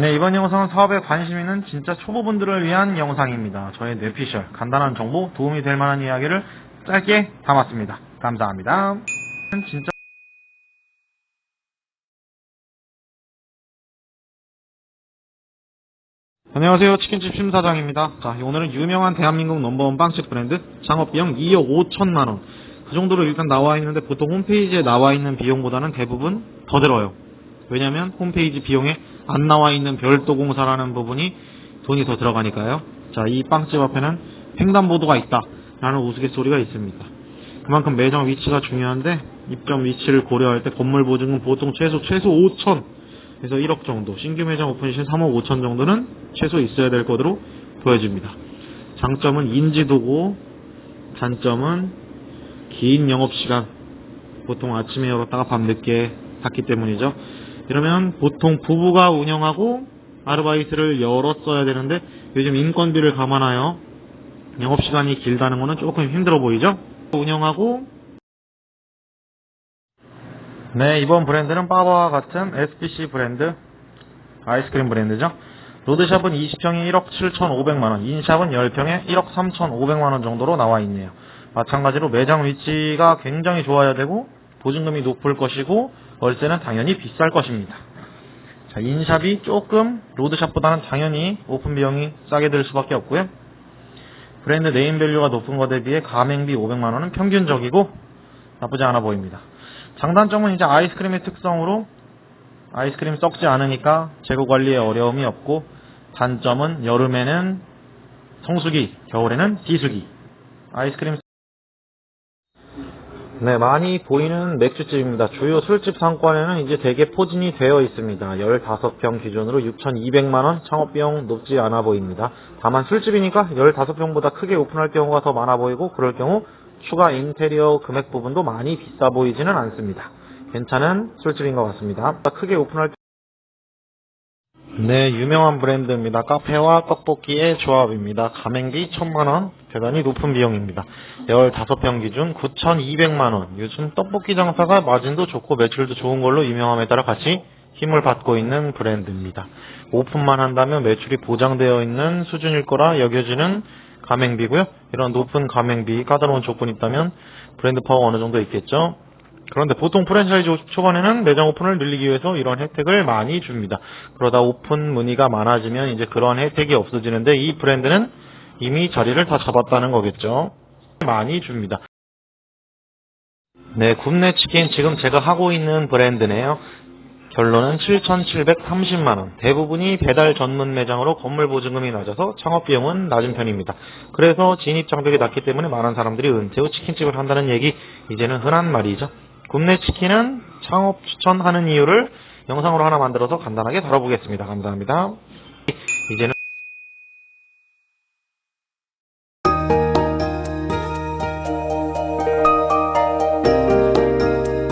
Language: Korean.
네, 이번 영상은 사업에 관심 있는 진짜 초보분들을 위한 영상입니다. 저의 뇌피셜, 간단한 정보, 도움이 될 만한 이야기를 짧게 담았습니다. 감사합니다. 진짜 안녕하세요. 치킨집 심사장입니다. 자, 오늘은 유명한 대한민국 넘버원 빵집 브랜드 창업 비용 2억 5천만 원. 그 정도로 일단 나와 있는데 보통 홈페이지에 나와 있는 비용보다는 대부분 더 들어요. 왜냐면 홈페이지 비용에 안 나와 있는 별도 공사라는 부분이 돈이 더 들어가니까요. 자, 이 빵집 앞에는 횡단보도가 있다. 라는 우스갯소리가 있습니다. 그만큼 매장 위치가 중요한데 입점 위치를 고려할 때 건물 보증금 보통 최소 최소 5천 그래서 1억 정도 신규 매장 오픈 시 3억 5천 정도는 최소 있어야 될 것으로 보여집니다. 장점은 인지도고 단점은 긴 영업시간 보통 아침에 열었다가 밤늦게 닫기 때문이죠. 이러면 보통 부부가 운영하고 아르바이트를 열었어야 되는데 요즘 인건비를 감안하여 영업시간이 길다는 거는 조금 힘들어 보이죠? 운영하고 네 이번 브랜드는 빠바와 같은 SPC 브랜드 아이스크림 브랜드죠 로드샵은 20평에 1억 7,500만원 인샵은 10평에 1억 3,500만원 정도로 나와 있네요 마찬가지로 매장 위치가 굉장히 좋아야 되고 보증금이 높을 것이고 월세는 당연히 비쌀 것입니다 자 인샵이 조금 로드샵보다는 당연히 오픈 비용이 싸게 들 수밖에 없고요 브랜드 네임 밸류가 높은 것에 비해 가맹비 500만 원은 평균적이고 나쁘지 않아 보입니다. 장단점은 이제 아이스크림의 특성으로 아이스크림 썩지 않으니까 재고 관리에 어려움이 없고 단점은 여름에는 성수기, 겨울에는 비수기. 아이스크림 네, 많이 보이는 맥주집입니다. 주요 술집 상권에는 이제 대개 포진이 되어 있습니다. 15평 기준으로 6,200만원 창업비용 높지 않아 보입니다. 다만 술집이니까 15평보다 크게 오픈할 경우가 더 많아 보이고 그럴 경우 추가 인테리어 금액 부분도 많이 비싸 보이지는 않습니다. 괜찮은 술집인 것 같습니다. 크게 오픈할 네, 유명한 브랜드입니다. 카페와 떡볶이의 조합입니다. 가맹비 1000만원, 대단히 높은 비용입니다. 15평 기준 9200만원. 요즘 떡볶이 장사가 마진도 좋고 매출도 좋은 걸로 유명함에 따라 같이 힘을 받고 있는 브랜드입니다. 오픈만 한다면 매출이 보장되어 있는 수준일 거라 여겨지는 가맹비고요. 이런 높은 가맹비, 까다로운 조건이 있다면 브랜드 파워 어느 정도 있겠죠. 그런데 보통 프랜차이즈 초반에는 매장 오픈을 늘리기 위해서 이런 혜택을 많이 줍니다. 그러다 오픈 문의가 많아지면 이제 그런 혜택이 없어지는데 이 브랜드는 이미 자리를 다 잡았다는 거겠죠. 많이 줍니다. 네, 굽네 치킨 지금 제가 하고 있는 브랜드네요. 결론은 7,730만원. 대부분이 배달 전문 매장으로 건물 보증금이 낮아서 창업비용은 낮은 편입니다. 그래서 진입 장벽이 낮기 때문에 많은 사람들이 은퇴 후 치킨집을 한다는 얘기, 이제는 흔한 말이죠. 굽네 치킨은 창업 추천하는 이유를 영상으로 하나 만들어서 간단하게 다뤄보겠습니다. 감사합니다. 이제는